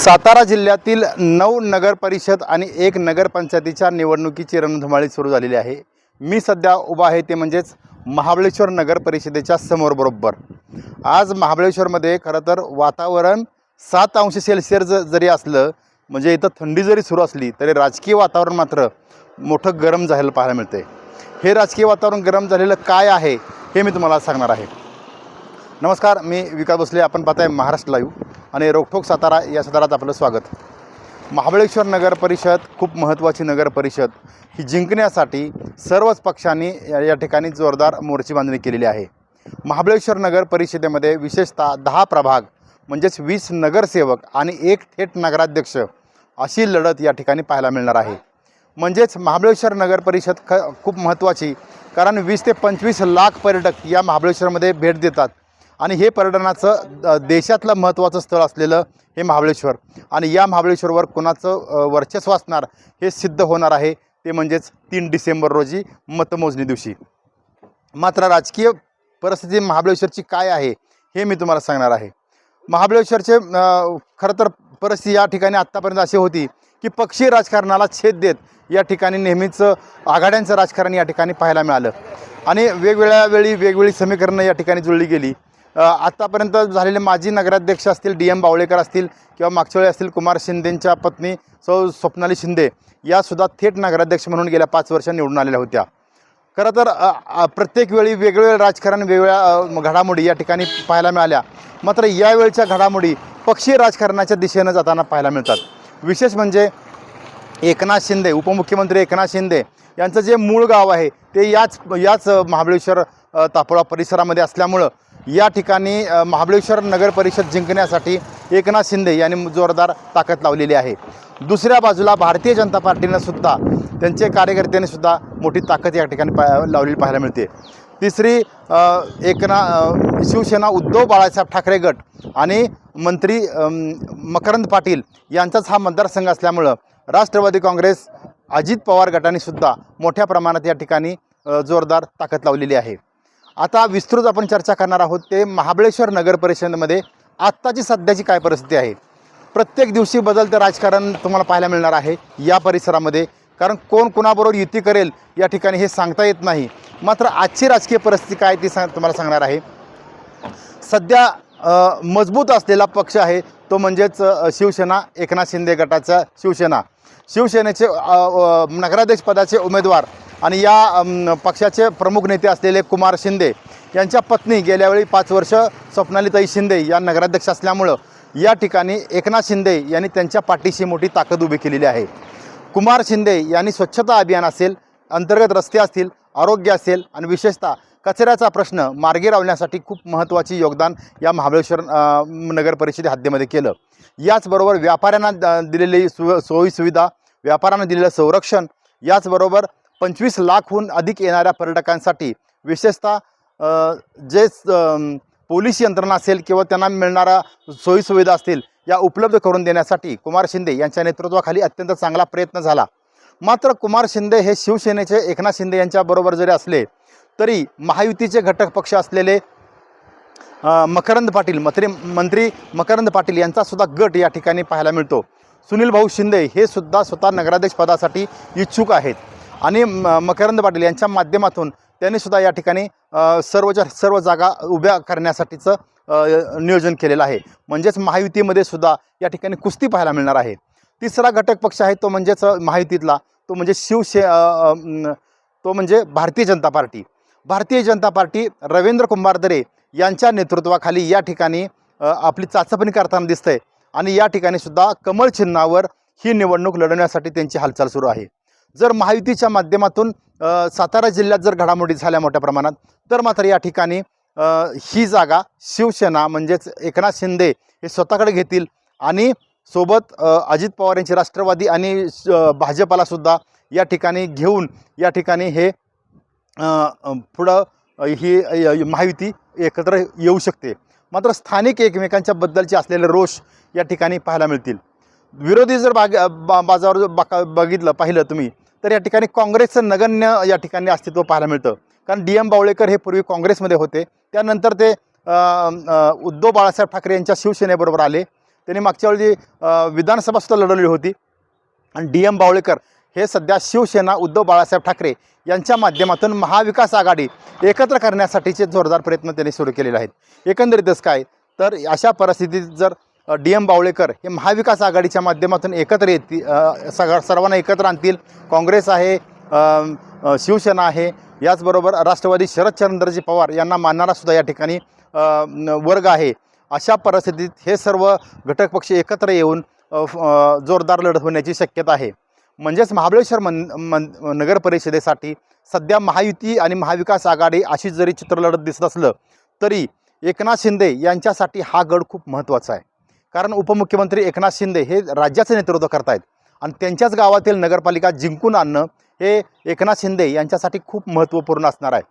सातारा जिल्ह्यातील नऊ नगर परिषद आणि एक नगरपंचायतीच्या निवडणुकीची रणधुमाळी सुरू झालेली आहे. मी सध्या उभा आहे ते म्हणजेच महाबळेश्वर नगर परिषदेच्या समोर बरोबर. आज महाबळेश्वरमध्ये खरं तर वातावरण सात अंश सेल्सिअस जरी असलं म्हणजे इथं थंडी जरी सुरू असली तरी राजकीय वातावरण मात्र मोठं गरम झालेलं पाहायला मिळते हे राजकीय वातावरण गरम झालेलं काय आहे हे मी तुम्हाला सांगणार आहे. नमस्कार मी विकास भोसले आपण पाहताय महाराष्ट्र लाईव्ह आणि रोखोक सातारा या सातारात आपलं स्वागत. महाबळेश्वर नगर परिषद खूप महत्त्वाची नगर परिषद ही जिंकण्यासाठी सर्वच पक्षांनी या या ठिकाणी जोरदार मोर्ची बांधणी केलेली आहे. महाबळेश्वर नगर परिषदेमध्ये विशेषतः दहा प्रभाग म्हणजेच वीस नगरसेवक आणि एक थेट नगराध्यक्ष अशी लढत या ठिकाणी पाहायला मिळणार आहे. म्हणजेच महाबळेश्वर नगर परिषद ख खूप महत्त्वाची कारण वीस ते पंचवीस लाख पर्यटक या महाबळेश्वरमध्ये भेट देतात. आणि हे पर्यटनाचं देशातलं महत्त्वाचं स्थळ असलेलं हे महाबळेश्वर. आणि या महाबळेश्वरवर कोणाचं वर्चस्व असणार हे सिद्ध होणार आहे ते म्हणजेच तीन डिसेंबर रोजी मतमोजणी दिवशी. मात्र राजकीय परिस्थिती महाबळेश्वरची काय आहे हे मी तुम्हाला सांगणार आहे. महाबळेश्वरचे खरं तर परिस्थिती या ठिकाणी आत्तापर्यंत अशी होती की पक्षी राजकारणाला छेद देत या ठिकाणी नेहमीच आघाड्यांचं राजकारण या ठिकाणी पाहायला मिळालं. आणि वेगवेगळ्या वेळी वेगवेगळी समीकरणं या ठिकाणी जुळली गेली. आत्तापर्यंत झालेले माजी नगराध्यक्ष असतील डी एम बावळेकर असतील किंवा मागच्या वेळी असतील कुमार शिंदेंच्या पत्नी सौ स्वप्नाली शिंदे यासुद्धा थेट नगराध्यक्ष म्हणून गेल्या पाच वर्ष निवडून आलेल्या होत्या. खरं तर प्रत्येक वेळी वेगवेगळं राजकारण वेगवेगळ्या घडामोडी या ठिकाणी पाहायला मिळाल्या. मात्र यावेळच्या घडामोडी पक्षीय राजकारणाच्या दिशेनं जाताना पाहायला मिळतात. विशेष म्हणजे एकनाथ शिंदे उपमुख्यमंत्री एकनाथ शिंदे यांचं जे मूळ गाव आहे ते याच याच महाबळेश्वर तापोळा परिसरामध्ये असल्यामुळं या ठिकाणी महाबळेश्वर नगर परिषद जिंकण्यासाठी एकनाथ शिंदे यांनी जोरदार ताकद लावलेली आहे. दुसऱ्या बाजूला भारतीय जनता पार्टीनं सुद्धा त्यांचे कार्यकर्त्यांनी सुद्धा मोठी ताकद या ठिकाणी पा लावलेली पाहायला मिळते. तिसरी एकना शिवसेना उद्धव बाळासाहेब ठाकरे गट आणि मंत्री मकरंद पाटील यांचाच हा मतदारसंघ असल्यामुळं राष्ट्रवादी काँग्रेस अजित पवार गटाने सुद्धा मोठ्या प्रमाणात या ठिकाणी जोरदार ताकद लावलेली आहे. आता विस्तृत आपण चर्चा करणार आहोत ते महाबळेश्वर नगर परिषदेमध्ये आत्ताची सध्याची काय परिस्थिती आहे. प्रत्येक दिवशी बदलतं राजकारण तुम्हाला पाहायला मिळणार आहे या परिसरामध्ये. कारण कोण कोणाबरोबर युती करेल या ठिकाणी हे सांगता येत नाही. मात्र आजची राजकीय परिस्थिती काय ती सांग तुम्हाला सांगणार आहे. सध्या मजबूत असलेला पक्ष आहे तो म्हणजेच शिवसेना एकनाथ शिंदे गटाचा शिवसेना. शिवसेनेचे नगराध्यक्षपदाचे उमेदवार आणि या पक्षाचे प्रमुख नेते असलेले कुमार शिंदे यांच्या पत्नी गेल्यावेळी पाच वर्ष स्वप्नालीताई शिंदे या नगराध्यक्ष असल्यामुळं या ठिकाणी एकनाथ शिंदे यांनी त्यांच्या पाठीशी मोठी ताकद उभी केलेली आहे. कुमार शिंदे यांनी स्वच्छता अभियान असेल अंतर्गत रस्ते असतील आरोग्य असेल आणि विशेषतः कचऱ्याचा प्रश्न मार्गी लावण्यासाठी खूप महत्त्वाचे योगदान या महाबळेश्वर नगर परिषदे हद्दीमध्ये केलं. याचबरोबर व्यापाऱ्यांना द- दिलेली सु सोयीसुविधा व्यापाऱ्यांना दिलेलं संरक्षण याचबरोबर पंचवीस लाखहून अधिक येणाऱ्या पर्यटकांसाठी विशेषतः जे पोलीस यंत्रणा असेल किंवा त्यांना मिळणारा सोयीसुविधा असतील या उपलब्ध करून देण्यासाठी कुमार शिंदे यांच्या नेतृत्वाखाली अत्यंत चांगला प्रयत्न झाला. मात्र कुमार शिंदे हे शिवसेनेचे एकनाथ शिंदे यांच्याबरोबर जरी असले तरी महायुतीचे घटक पक्ष असलेले मकरंद पाटील मंत्री मंत्री मकरंद पाटील यांचासुद्धा गट या ठिकाणी पाहायला मिळतो. सुनील भाऊ शिंदे हे सुद्धा स्वतः नगराध्यक्ष पदासाठी इच्छुक आहेत. आणि म- मकरंद पाटील यांच्या माध्यमातून त्यांनी सुद्धा या ठिकाणी सर्वच्या सर्व जागा उभ्या करण्यासाठीचं नियोजन केलेलं आहे. म्हणजेच महायुतीमध्ये सुद्धा या ठिकाणी कुस्ती पाहायला मिळणार आहे. तिसरा घटक पक्ष आहे तो म्हणजेच महायुतीतला. तो म्हणजे शिवसे तो म्हणजे भारतीय जनता पार्टी. भारतीय जनता पार्टी रवींद्र कुंभारदरे यांच्या नेतृत्वाखाली या ठिकाणी आपली चाचपणी करताना दिसते आणि या ठिकाणी सुद्धा कमळ चिन्हावर ही निवडणूक लढवण्यासाठी त्यांची हालचाल सुरू आहे. जर महायुतीच्या माध्यमातून सातारा जिल्ह्यात जर घडामोडी झाल्या मोठ्या प्रमाणात तर मात्र या ठिकाणी ही जागा शिवसेना म्हणजेच एकनाथ शिंदे हे स्वतःकडे घेतील आणि सोबत अजित पवार यांची राष्ट्रवादी आणि भाजपालासुद्धा या ठिकाणी घेऊन या ठिकाणी हे पुढं ही य- महायुती एकत्र येऊ शकते. मात्र स्थानिक एकमेकांच्या बद्दलचे असलेले रोष या ठिकाणी पाहायला मिळतील. विरोधी जर बाग बा बाजावर जर बाका बघितलं पाहिलं तुम्ही तर या ठिकाणी काँग्रेसचं नगण्य या ठिकाणी अस्तित्व पाहायला मिळतं. कारण डी एम बावळेकर हे पूर्वी काँग्रेसमध्ये होते. त्यानंतर ते उद्धव बाळासाहेब ठाकरे यांच्या शिवसेनेबरोबर आले. त्यांनी मागच्या वेळी विधानसभासुद्धा लढवली होती. आणि डी एम बावळेकर हे सध्या शिवसेना उद्धव बाळासाहेब ठाकरे यांच्या माध्यमातून महाविकास आघाडी एकत्र करण्यासाठीचे जोरदार प्रयत्न त्यांनी सुरू केलेले आहेत. एकंदरीतच काय? तर अशा परिस्थितीत जर डी एम बावळेकर हे महाविकास आघाडीच्या माध्यमातून एकत्र येतील सग सर्वांना एकत्र आणतील. काँग्रेस आहे शिवसेना आहे याचबरोबर राष्ट्रवादी शरदचंद्रजी पवार यांना मानणारासुद्धा या ठिकाणी वर्ग आहे. अशा परिस्थितीत हे सर्व घटक पक्ष एकत्र येऊन फ- जोरदार लढत होण्याची शक्यता आहे. म्हणजेच महाबळेश्वर मन मन नगर परिषदेसाठी सध्या महायुती आणि महाविकास आघाडी अशी जरी चित्र लढत दिसत असलं तरी एकनाथ शिंदे यांच्यासाठी हा गड खूप महत्त्वाचा आहे. कारण उपमुख्यमंत्री एकनाथ शिंदे हे राज्याचं नेतृत्व करतायत. आणि त्यांच्याच गावातील नगरपालिका जिंकून आणणं हे एकनाथ शिंदे यांच्यासाठी खूप महत्त्वपूर्ण असणार आहे.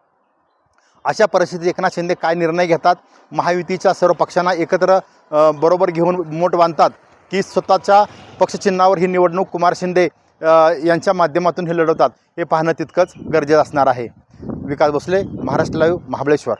अशा परिस्थितीत एकनाथ शिंदे काय निर्णय घेतात? महायुतीच्या सर्व पक्षांना एकत्र बरोबर घेऊन मोठ बांधतात की स्वतःच्या पक्षचिन्हावर ही निवडणूक कुमार शिंदे यांच्या माध्यमातून हे लढवतात हे पाहणं तितकंच गरजेचं असणार आहे. विकास भोसले महाराष्ट्र लाईव्ह महाबळेश्वर.